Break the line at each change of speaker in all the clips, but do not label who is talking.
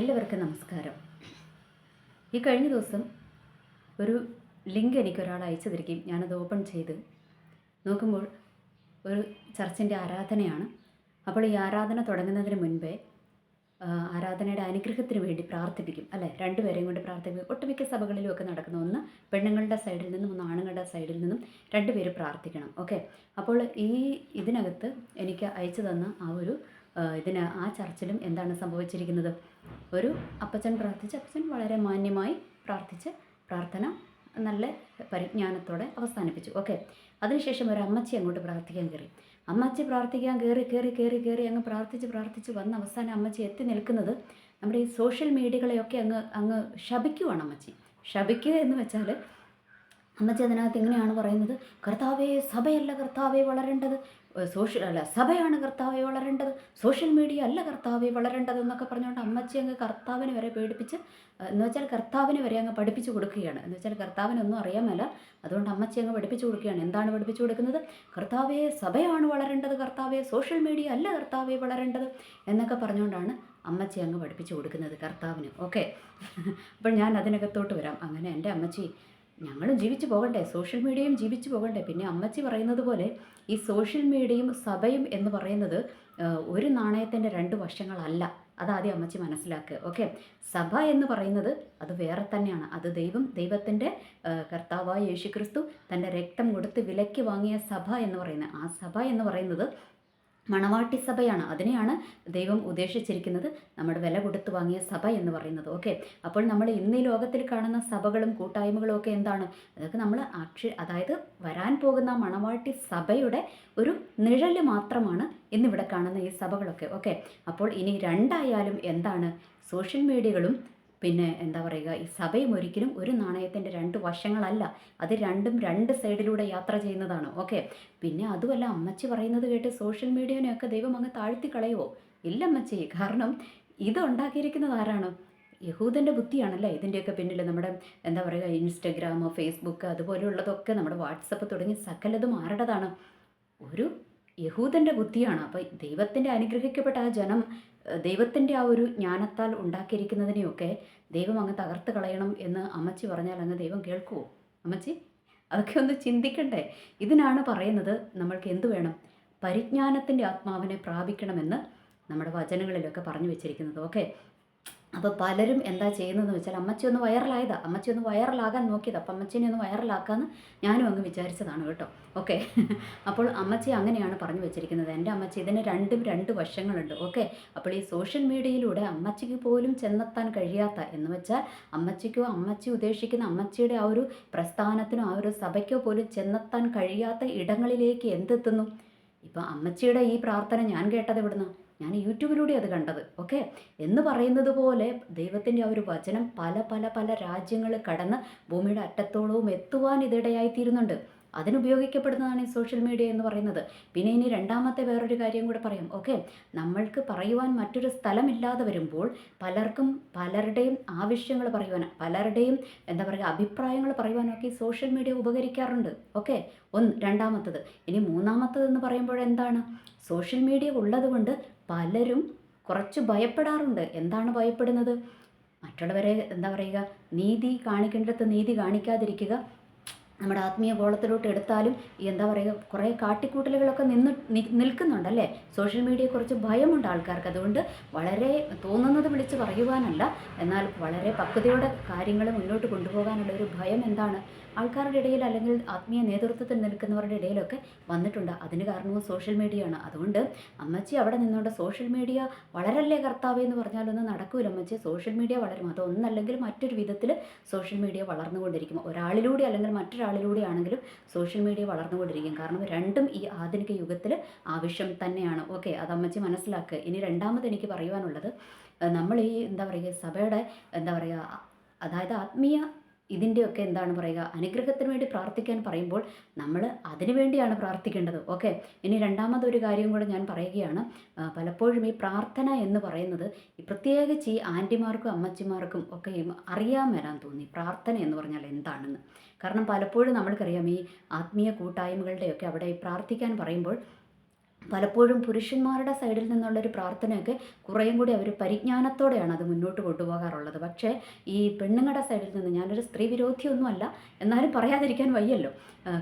എല്ലാവർക്കും നമസ്കാരം. ഈ കഴിഞ്ഞ ദിവസം ഒരു ലിങ്ക് എനിക്ക് ഒരാൾ അയച്ചു തരികയും ഞാനത് ഓപ്പൺ ചെയ്ത് നോക്കുമ്പോൾ ഒരു ചർച്ചിന്റെ ആരാധനയാണ്. അപ്പോൾ ഈ ആരാധന തുടങ്ങുന്നതിന് മുൻപേ ആരാധനയുടെ അനുഗ്രഹത്തിന് വേണ്ടി പ്രാർത്ഥിപ്പിക്കും. അല്ലേ? രണ്ടുപേരെയും കൊണ്ട് പ്രാർത്ഥിപ്പിക്കും. ഒട്ടുമിക്ക സഭകളിലും ഒക്കെ നടക്കുന്ന ഒന്ന് പെണ്ണുങ്ങളുടെ സൈഡിൽ നിന്നും ഒന്ന് ആണുങ്ങളുടെ സൈഡിൽ നിന്നും രണ്ടുപേര് പ്രാർത്ഥിക്കണം. ഓക്കെ? അപ്പോൾ ഈ ഇതിനകത്ത് എനിക്ക് അയച്ചു തന്ന ആ ഒരു ഇതിന് ആ ചർച്ചിലും എന്താണ് സംഭവിച്ചിരിക്കുന്നത്? ഒരു അപ്പച്ചൻ പ്രാർത്ഥിച്ച് അപ്പച്ചൻ വളരെ മാന്യമായി പ്രാർത്ഥിച്ച് പ്രാർത്ഥന നല്ല പരിജ്ഞാനത്തോടെ അവസാനിപ്പിച്ചു. ഓക്കെ അതിനുശേഷം ഒരു അമ്മച്ചി അങ്ങോട്ട് പ്രാർത്ഥിക്കാൻ കയറി. അമ്മച്ചി പ്രാർത്ഥിക്കാൻ കയറി കയറി കയറി കയറി അങ്ങ് പ്രാർത്ഥിച്ച് പ്രാർത്ഥിച്ച് വന്ന അവസാനം അമ്മച്ചി എത്തി നിൽക്കുന്നത് നമ്മുടെ ഈ സോഷ്യൽ മീഡിയകളെയൊക്കെ അങ്ങ് അങ്ങ് ശപിക്കുവാണ് അമ്മച്ചി. ശപിക്കുക എന്ന് വെച്ചാൽ അമ്മച്ചി അതിനകത്ത് എങ്ങനെയാണ് പറയുന്നത്? കർത്താവേ സഭയല്ല കർത്താവേ വളരേണ്ടത്. സോഷ്യൽ അല്ല സഭയാണ് കർത്താവെ വളരേണ്ടത്. സോഷ്യൽ മീഡിയ അല്ല കർത്താവെ വളരേണ്ടത് എന്നൊക്കെ പറഞ്ഞുകൊണ്ട് അമ്മച്ചി അങ്ങ് കർത്താവിനെ വരെ പേടിപ്പിച്ച് എന്ന് വെച്ചാൽ കർത്താവിനെ വരെ അങ്ങ് പഠിപ്പിച്ചു കൊടുക്കുകയാണ്. എന്ന് വെച്ചാൽ കർത്താവിനൊന്നും അറിയാമല്ല മേല. അതുകൊണ്ട് അമ്മച്ചി അങ്ങ് പഠിപ്പിച്ചു കൊടുക്കുകയാണ്. എന്താണ് പഠിപ്പിച്ചു കൊടുക്കുന്നത്? കർത്താവെ സഭയാണ് വളരേണ്ടത്. കർത്താവെ സോഷ്യൽ മീഡിയ അല്ല കർത്താവെ വളരേണ്ടത് എന്നൊക്കെ പറഞ്ഞുകൊണ്ടാണ് അമ്മച്ചി അങ്ങ് പഠിപ്പിച്ചു കൊടുക്കുന്നത് കർത്താവിന്. ഓക്കെ. അപ്പോൾ ഞാൻ അതിനകത്തോട്ട് വരാം. അങ്ങനെ എന്റെ അമ്മച്ചി ഞങ്ങളും ജീവിച്ചു പോകണ്ടേ സോഷ്യൽ മീഡിയയും ജീവിച്ചു പോകണ്ടേ. പിന്നെ അമ്മച്ചി പറയുന്നത് പോലെ ഈ സോഷ്യൽ മീഡിയയും സഭയും എന്ന് പറയുന്നത് ഒരു നാണയത്തിന്റെ രണ്ട് വശങ്ങളല്ല. അതാദ്യം അമ്മച്ചി മനസ്സിലാക്കുക ഓക്കെ സഭ എന്ന് പറയുന്നത് അത് വേറെ തന്നെയാണ്. അത് ദൈവം ദൈവത്തിന്റെ കർത്താവായ യേശുക്രിസ്തു തന്റെ രക്തം കൊടുത്ത് വിലയ്ക്ക് വാങ്ങിയ സഭ എന്ന് പറയുന്നത്. ആ സഭ എന്ന് പറയുന്നത് മണവാട്ടി സഭയാണ്. അതിനെയാണ് ദൈവം ഉദ്ദേശിച്ചിരിക്കുന്നത്. നമ്മുടെ വില കൊടുത്ത് വാങ്ങിയ സഭ എന്ന് പറയുന്നത്. ഓക്കെ? അപ്പോൾ നമ്മൾ ഇന്ന് ഈ ലോകത്തിൽ കാണുന്ന സഭകളും കൂട്ടായ്മകളും ഒക്കെ എന്താണ്? അതൊക്കെ നമ്മൾ അക്ഷ അതായത് വരാൻ പോകുന്ന മണവാട്ടി സഭയുടെ ഒരു നിഴൽ മാത്രമാണ് ഇന്നിവിടെ കാണുന്ന ഈ സഭകളൊക്കെ. ഓക്കെ? അപ്പോൾ ഇനി രണ്ടായാലും എന്താണ്? സോഷ്യൽ മീഡിയകളും പിന്നെ എന്താ പറയുക ഈ സഭയും ഒരിക്കലും ഒരു നാണയത്തിന്റെ രണ്ട് വശങ്ങളല്ല. അത് രണ്ടും രണ്ട് സൈഡിലൂടെ യാത്ര ചെയ്യുന്നതാണ്. ഓക്കെ? പിന്നെ അതുമല്ല അമ്മച്ചി പറയുന്നത് കേട്ട് സോഷ്യൽ മീഡിയനെയൊക്കെ ദൈവം അങ്ങ് താഴ്ത്തി കളയുമോ ഇല്ല അമ്മച്ചി. കാരണം ഇത് ഉണ്ടാക്കിയിരിക്കുന്നത് ആരാണ്? യഹൂദന്റെ ബുദ്ധിയാണല്ലേ? ഇതിന്റെയൊക്കെ പിന്നിൽ നമ്മുടെ എന്താ പറയുക ഇൻസ്റ്റഗ്രാം ഫേസ്ബുക്ക് അതുപോലെയുള്ളതൊക്കെ നമ്മുടെ വാട്സപ്പ് തുടങ്ങി സകലതും ആരുടേതാണ് ഒരു യഹൂദന്റെ ബുദ്ധിയാണ്. അപ്പോൾ ദൈവത്തിന്റെ അനുഗ്രഹിക്കപ്പെട്ട ആ ജനം ദൈവത്തിന്റെ ആ ഒരു ജ്ഞാനത്താൽ ഉണ്ടാക്കിയിരിക്കുന്നതിനെയൊക്കെ ദൈവം അങ്ങ് തകർത്ത് കളയണം എന്ന് അമ്മച്ചി പറഞ്ഞാൽ അങ്ങ് ദൈവം കേൾക്കുമോ അമ്മച്ചി അതൊക്കെ ഒന്ന് ചിന്തിക്കണ്ടേ? ഇതിനാണ് പറയുന്നത് നമ്മൾക്ക് എന്തു വേണം? പരിജ്ഞാനത്തിന്റെ ആത്മാവിനെ പ്രാപിക്കണമെന്ന് നമ്മുടെ വചനങ്ങളിലൊക്കെ പറഞ്ഞു വെച്ചിരിക്കുന്നത്. ഓക്കെ? അപ്പോൾ പലരും എന്താ ചെയ്യുന്നതെന്ന് വെച്ചാൽ അമ്മച്ചി ഒന്ന് വൈറലായതാ. അമ്മച്ചി ഒന്ന് വൈറലാകാൻ നോക്കിയത്. അപ്പം അമ്മച്ചിനെ ഒന്ന് വൈറലാക്കാമെന്ന് ഞാനും അങ്ങ് വിചാരിച്ചതാണ് കേട്ടോ. ഓക്കെ. അപ്പോൾ അമ്മച്ചി അങ്ങനെയാണ് പറഞ്ഞു വെച്ചിരിക്കുന്നത്. എന്റെ അമ്മച്ചി ഇതിന് രണ്ടും രണ്ട് വശങ്ങളുണ്ട്. ഓക്കെ. അപ്പോൾ ഈ സോഷ്യൽ മീഡിയയിലൂടെ അമ്മച്ചിക്ക് പോലും ചെന്നെത്താൻ കഴിയാത്ത എന്ന് വെച്ചാൽ അമ്മച്ചിക്കോ അമ്മച്ചി ഉദ്ദേശിക്കുന്ന അമ്മച്ചിയുടെ ആ ഒരു പ്രസ്ഥാനത്തിനോ ആ ഒരു സഭയ്ക്കോ പോലും ചെന്നെത്താൻ കഴിയാത്ത ഇടങ്ങളിലേക്ക് എന്തെത്തുന്നു? ഇപ്പം അമ്മച്ചിയുടെ ഈ പ്രാർത്ഥന ഞാൻ കേട്ടത് എവിടുന്ന്? ഞാൻ യൂട്യൂബിലൂടെ അത് കണ്ടത് ഓക്കെ എന്ന് പറയുന്നത് പോലെ ദൈവത്തിന്റെ ആ ഒരു വചനം പല പല പല രാജ്യങ്ങൾ കടന്ന് ഭൂമിയുടെ അറ്റത്തോളവും എത്തുവാൻ ഇതിടയായിത്തീരുന്നുണ്ട് അതിനുപയോഗിക്കപ്പെടുന്നതാണ് ഈ സോഷ്യൽ മീഡിയ എന്ന് പറയുന്നത്. പിന്നെ ഇനി രണ്ടാമത്തെ വേറൊരു കാര്യം കൂടെ പറയാം ഓക്കെ നമ്മൾക്ക് പറയുവാൻ മറ്റൊരു സ്ഥലമില്ലാതെ വരുമ്പോൾ പലർക്കും പലരുടെയും ആവശ്യങ്ങൾ പറയുവാൻ പലരുടെയും എന്താ പറയുക അഭിപ്രായങ്ങൾ പറയുവാനൊക്കെ ഈ സോഷ്യൽ മീഡിയ ഉപകരിക്കാറുണ്ട് ഓക്കെ ഒന്ന് രണ്ടാമത്തത്. ഇനി മൂന്നാമത്തത് എന്ന് പറയുമ്പോൾ എന്താണ്? സോഷ്യൽ മീഡിയ ഉള്ളതുകൊണ്ട് പലരും കുറച്ച് ഭയപ്പെടാറുണ്ട്. എന്താണ് ഭയപ്പെടുന്നത്? മറ്റുള്ളവരെ എന്താ പറയുക നീതി കാണിക്കേണ്ടിടത്ത് നീതി കാണിക്കാതിരിക്കുക. നമ്മുടെ ആത്മീയ ഗോളത്തിലോട്ട് എടുത്താലും എന്താ പറയുക കുറേ കാട്ടിക്കൂട്ടലുകളൊക്കെ നിന്ന് നിൽക്കുന്നുണ്ടല്ലേ? സോഷ്യൽ മീഡിയയെക്കുറിച്ച് ഭയമുണ്ട് ആൾക്കാർക്ക്. അതുകൊണ്ട് വളരെ തോന്നുന്നത് വിളിച്ച് പറയുവാനല്ല. എന്നാൽ വളരെ പക്വതയോടെ കാര്യങ്ങൾ മുന്നോട്ട് കൊണ്ടുപോകാനുള്ള ഒരു ഭയം എന്താണ്? ആൾക്കാരുടെ ഇടയിൽ അല്ലെങ്കിൽ ആത്മീയ നേതൃത്വത്തിൽ നിൽക്കുന്നവരുടെ ഇടയിലൊക്കെ വന്നിട്ടുണ്ട്. അതിന് കാരണവും സോഷ്യൽ മീഡിയയാണ് അതുകൊണ്ട് അമ്മച്ചി അവിടെ നിന്നുകൊണ്ട് സോഷ്യൽ മീഡിയ വളരല്ലേ കർത്താവ് എന്ന് പറഞ്ഞാലൊന്നും നടക്കൂല അമ്മച്ചി. സോഷ്യൽ മീഡിയ വളരും. അതൊന്നല്ലെങ്കിൽ മറ്റൊരു വിധത്തിൽ സോഷ്യൽ മീഡിയ വളർന്നുകൊണ്ടിരിക്കും. ഒരാളിലൂടെ അല്ലെങ്കിൽ മറ്റൊരാളിലൂടെ ആണെങ്കിലും സോഷ്യൽ മീഡിയ വളർന്നുകൊണ്ടിരിക്കും. കാരണം രണ്ടും ഈ ആധുനിക യുഗത്തിൽ ആവശ്യം തന്നെയാണ്. ഓക്കെ അത് അമ്മച്ചി മനസ്സിലാക്കുക ഇനി രണ്ടാമത് എനിക്ക് പറയുവാനുള്ളത് നമ്മൾ ഈ എന്താ പറയുക സഭയുടെ എന്താ പറയുക അതായത് ആത്മീയ ഇതിന്റെയൊക്കെ എന്താണ് പറയുക? അനുഗ്രഹത്തിന് വേണ്ടി പ്രാർത്ഥിക്കാൻ പറയുമ്പോൾ നമ്മൾ അതിനു വേണ്ടിയാണ് പ്രാർത്ഥിക്കേണ്ടത്. ഓക്കെ? ഇനി രണ്ടാമതൊരു കാര്യം കൂടെ ഞാൻ പറയുകയാണ്. പലപ്പോഴും ഈ പ്രാർത്ഥന എന്ന് പറയുന്നത് പ്രത്യേകിച്ച് ഈ ആന്റിമാർക്കും അമ്മച്ചിമാർക്കും ഒക്കെ അറിയാൻ വരാൻ തോന്നി. പ്രാർത്ഥന എന്ന് പറഞ്ഞാൽ എന്താണെന്ന്. കാരണം പലപ്പോഴും നമ്മൾക്കറിയാം ഈ ആത്മീയ കൂട്ടായ്മകളുടെയൊക്കെ അവിടെ പ്രാർത്ഥിക്കാൻ പറയുമ്പോൾ പലപ്പോഴും പുരുഷന്മാരുടെ സൈഡിൽ നിന്നുള്ളൊരു പ്രാർത്ഥനയൊക്കെ കുറേയും കൂടി അവർ പരിജ്ഞാനത്തോടെയാണ് അത് മുന്നോട്ട് കൊണ്ടുപോകാറുള്ളത്. പക്ഷേ ഈ പെണ്ണുങ്ങളുടെ സൈഡിൽ നിന്ന് ഞാനൊരു സ്ത്രീ വിരോധിയൊന്നുമല്ല എന്നാലും പറയാതിരിക്കാൻ വയ്യല്ലോ.